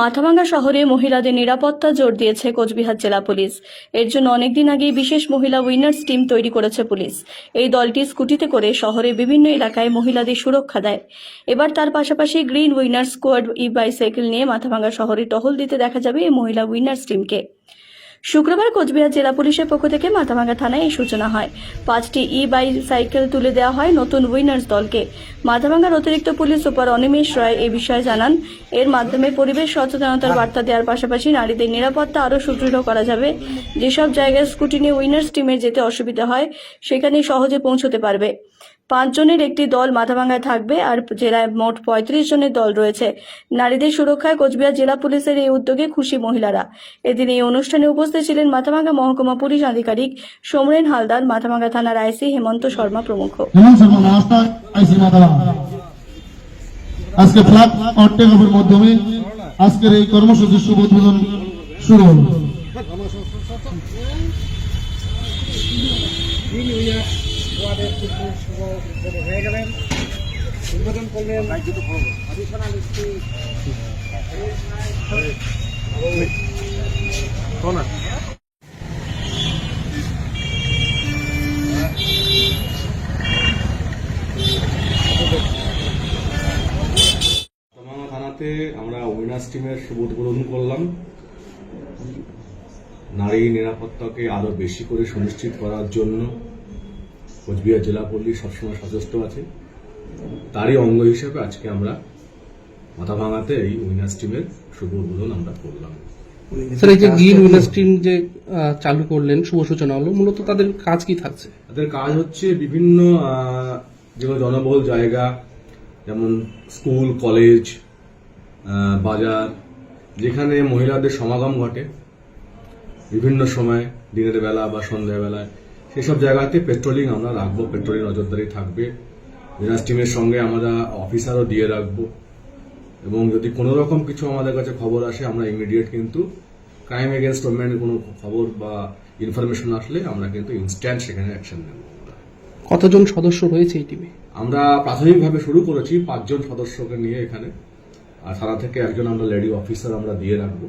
মাথাভাঙ্গা শহরে মহিলাদের নিরাপত্তা জোর দিয়েছে কোচবিহার জেলা পুলিশ। এর জন্য অনেকদিন আগেই বিশেষ মহিলা উইনার্স টিম তৈরি করেছে পুলিশ। এই দলটি স্কুটিতে করে শহরে বিভিন্ন এলাকায় মহিলাদের সুরক্ষা দেয়। এবার তার পাশাপাশি গ্রিন উইনার্স স্কোয়াড ই বাইসাইকেল নিয়ে মাথাভাঙ্গা শহরে টহল দিতে দেখা যাবে এই মহিলা উইনার্স টিমকে। শুক্রবার কোচবিহার জেলা পুলিশের পক্ষ থেকে মাথাভাঙ্গা থানায় এই সূচনা হয়। পাঁচটি ই বাইসাইকেল তুলে দেওয়া হয় নতুন উইনার্স দলকে। মাথাভাঙ্গার অতিরিক্ত পুলিশ সুপার অনিমেষ রায় এ বিষয়ে জানান, এর মাধ্যমে পরিবেশ সচেতনতার বার্তা দেওয়ার পাশাপাশি নারীদের নিরাপত্তা আরও সুদৃঢ় করা যাবে। যেসব জায়গায় স্কুটি নিয়ে উইনার্স টিমের যেতে অসুবিধা হয় সেখানে সহজে পৌঁছতে পারবে। পাঁচজনের একটি দল মাথাভাঙ্গায় থাকবে আর জেলায় মোট পঁয়ত্রিশ জনের দল রয়েছে। নারীদের সুরক্ষায় কোচবিহার জেলা পুলিশের এই উদ্যোগে খুশি মহিলারা। এদিন এই অনুষ্ঠানে উপস্থিত ছিলেন মাথাভাঙ্গা মহকুমা পুলিশ আধিকারিক সোমরেন হালদার, মাথাভাঙ্গা থানার আইসি হেমন্ত শর্মা প্রমুখ। আজকে ফ্ল্যাগ অফের মাধ্যমে আজকের এই কর্মসূচির শুভ উদ্বোধন শুরু হল। থানাতে আমরা উইনার্স টিমের শুভ উদ্বোধন করলাম। নারী নিরাপত্তাকে আরও বেশি করে সুনিশ্চিত করার জন্য কোচবিহার জেলা পল্লী সবসময় সচেষ্ট আছে। তারই অঙ্গ হিসেবে আজকে আমরা মাথা ভাঙাতে এই উইনার্স টিমের শুভ উদ্বোধন আমরা করলাম। স্যার এই যে গ্রিন উইনার্স টিম যে চালু করলেন শুভ সূচনা হলো মূলত তাদের কাজ কি থাকছে? তাদের কাজ হচ্ছে বিভিন্ন যেগুলো জনবহুল জায়গা যেমন স্কুল কলেজ বাজার যেখানে মহিলাদের সমাগম ঘটে। বিভিন্ন সময় দিনের বেলা বা সন্ধ্যাবেলায়। সেসব জায়গাতে পেট্রোলিং আমরা রাখব পেট্রোলিং নজরদারি থাকবে। বিনাশ টিমের সঙ্গে আমরা অফিসারও দিয়ে রাখব। এবং যদি কোনো রকম কিছু আমাদের কাছে খবর আসে আমরা ইমিডিয়েট কিন্তু ক্রাইম এগেনস্ট ওমেনের কোনো খবর বা ইনফরমেশন আসলে আমরা কিন্তু ইনস্ট্যান্ট সেখানে অ্যাকশন নেব। কতজন সদস্য রয়েছে এই টিমে আমরা প্রাথমিকভাবে শুরু করেছি পাঁচজন সদস্যকে নিয়ে এখানে। আর থানা থেকে একজন আমরা লেডি অফিসার আমরা দিয়ে রাখব।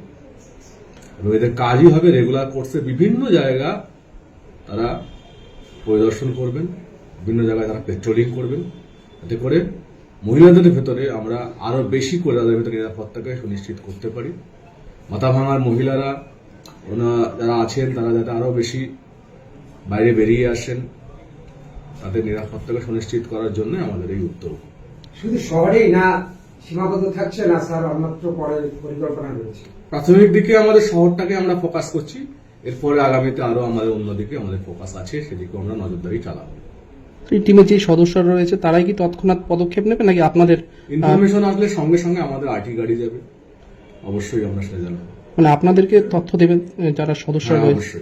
এবং এদের কাজই হবে রেগুলার কোর্সে বিভিন্ন জায়গা তারা পরিদর্শন করবেন বিভিন্ন জায়গায় তারা পেট্রোলিং করবেন। এতে করে মহিলাদের ভেতরে আমরা আরও বেশি করে তাদের ভেতরে নিরাপত্তাকে সুনিশ্চিত করতে পারি। মাথা ভাঙার মহিলারা ওনা যারা আছেন তারা যাতে আরও বেশি বাইরে বেরিয়ে আসেন তাদের নিরাপত্তাকে সুনিশ্চিত করার জন্য আমাদের এই উদ্যোগ। শুধু শহরেই না সীমাবদ্ধ থাকছে না স্যার? অন্যত্র পরে পরিকল্পনা রয়েছে। প্রাথমিক দিকে আমাদের শহরটাকে আমরা ফোকাস করছি। এরপরে আগামীতে আরও আমাদের অন্যদিকে আমাদের ফোকাস আছে সেদিকে আমরা নজরদারি চালাবো। এই টিমে যে সদস্যরা রয়েছে তারাই কি তৎক্ষণাৎ পদক্ষেপ নেবে নাকি আপনাদের ইনফরমেশন আসলে সঙ্গে সঙ্গে আমাদের আইটি গাড়ি যাবে। অবশ্যই আমরা সেটা জানাব। মানে আপনাদেরকে তথ্য দেবেন যারা সদস্যরা হ্যাঁ, রয়েছে।